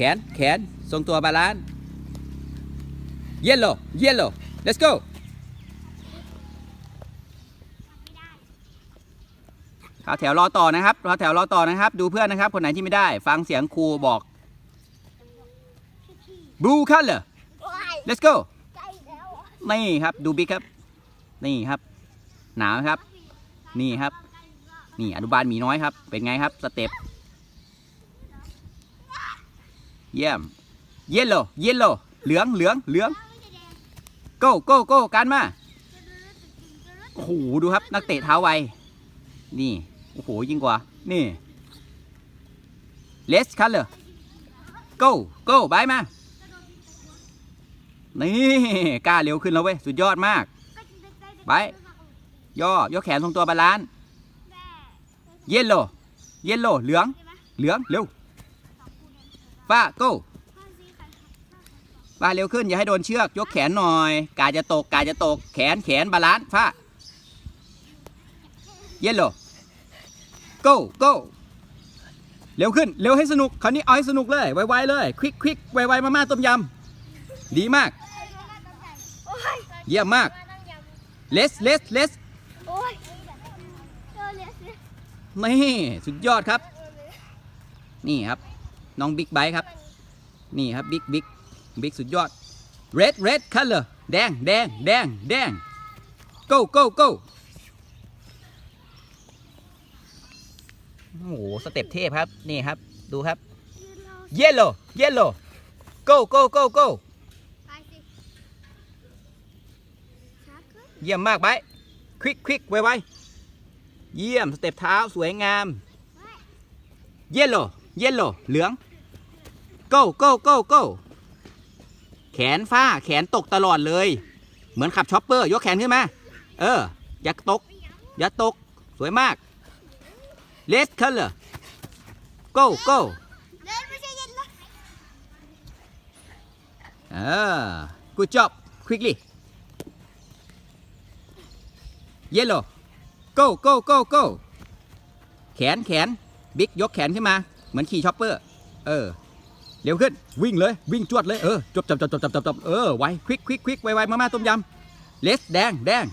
ขน แขน ทรงตัวบาลานซ์เยลโล่เยลโล่ let's go ขาแถวรอต่อนะครับรอแถวรอต่อนะครับ ดูเพื่อนนะครับ คนไหนที่ไม่ได้ ฟังเสียงครูบอก blue color let's go นี่ครับ ดูบิ๊กครับ นี่ครับ หนาวครับ นี่ครับ นี่อนุบาลหมีน้อยครับ เป็นไงครับ สเต็ป เยี่ยม เยลโลเยลโลเหลืองเหลืองเหลือง go go go การมาโอ้โหดูครับ นักเตะเท้าไว นี่ โอ้โหยิ่งกว่า นี่ let's color go go บายมา นี่กล้าเร็วขึ้นแล้วเว้ย สุดยอดมากไปย่อย่อแขนทรงตัวบาลานซ์เยลโลเยลโลเหลือง เหลือง เร็ว ป้า go ป้าเร็วขึ้นอย่าให้โดนเชือก ยกแขนหน่อย กาจะตก กาจะตก แขนแขนบาลานซ์ฟ้า เยลโล่ go go เร็วขึ้น เร็วให้สนุก คราวนี้เอาให้สนุกเลย ไวๆเลย ควิกควิกไวๆมาม่าต้มยำ ดีมากโอ้ยเยี่ยมมาก let's let's let's โอ้ยเจอเลยสินี่ สุดยอดครับ นี่ครับ น้องบิ๊กไบค์ครับ นี่ครับบิ๊กบิ๊กบิ๊กสุดยอด red red color แดงแดงแดงแดง go go go โอ้โหสเต็ปเทพครับ นี่ครับ ดูครับ yellow yellow go go go go ไปสิช้าเกินเยี่ยมมากไบค์ควิกควิกไวไวๆเยี่ยม สเต็ปเท้าสวยงาม เยลโล่เยลโล่เหลือง go go go go แขนฟ้าแขนตกตลอดเลย เหมือนขับช็อปเปอร์ ยกแขนขึ้นมาเออ อย่าตก อย่าตก สวยมาก let's color go go เล่นไม่ใช่เย็นละเออ good job quickly yellow go go go go แขนแขน บิ๊กยกแขนขึ้นมา เหมือนขี่ช็อปเปอร์ เออ เร็วขึ้น วิ่งเลย วิ่งจวดเลย เออ จบจบจบจบจบจบเออ ไวควิกควิกควิกไวไวมาม่าต้มยำเลสแดงแดง